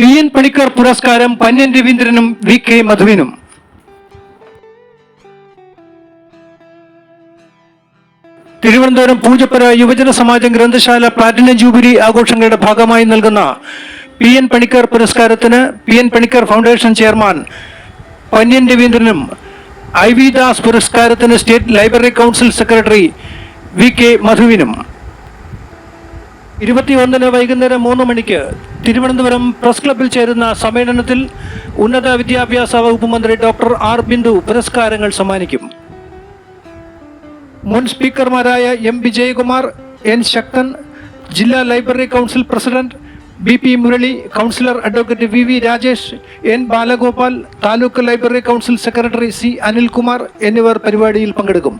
P N Panicker പുരസ്കാരം പന്യൻ രവീന്ദ്രനും V K മധുവിനും. തിരുവനന്തപുരം പൂജപ്പുര യുവജന സമാജം ഗ്രന്ഥശാല പ്ലാറ്റിനം ജൂബിലി ആഘോഷങ്ങളുടെ ഭാഗമായി നൽകുന്ന പി എൻ പണിക്കർ പുരസ്കാരത്തിന് P N Panicker foundation chairman Panyan രവീന്ദ്രനും I V Das പുരസ്കാരത്തിന് state library council secretary V K മധുവിനും. ഇരുപത്തിയൊന്നിന് വൈകുന്നേരം മൂന്ന് മണിക്ക് തിരുവനന്തപുരം പ്രസ് ക്ലബ്ബിൽ ചേരുന്ന സമ്മേളനത്തിൽ ഉന്നത വിദ്യാഭ്യാസ വകുപ്പ് മന്ത്രി ഡോക്ടർ ആർ ബിന്ദു പുരസ്കാരങ്ങൾ സമ്മാനിക്കും. മുൻ സ്പീക്കർമാരായ എം വിജയകുമാർ എൻ ശക്തൻ ജില്ലാ library council president B P Murali councillor advocate V V Rajesh N Balagopal taluk library council secretary C Anilkumar എന്നിവർ പരിപാടിയിൽ പങ്കെടുക്കും.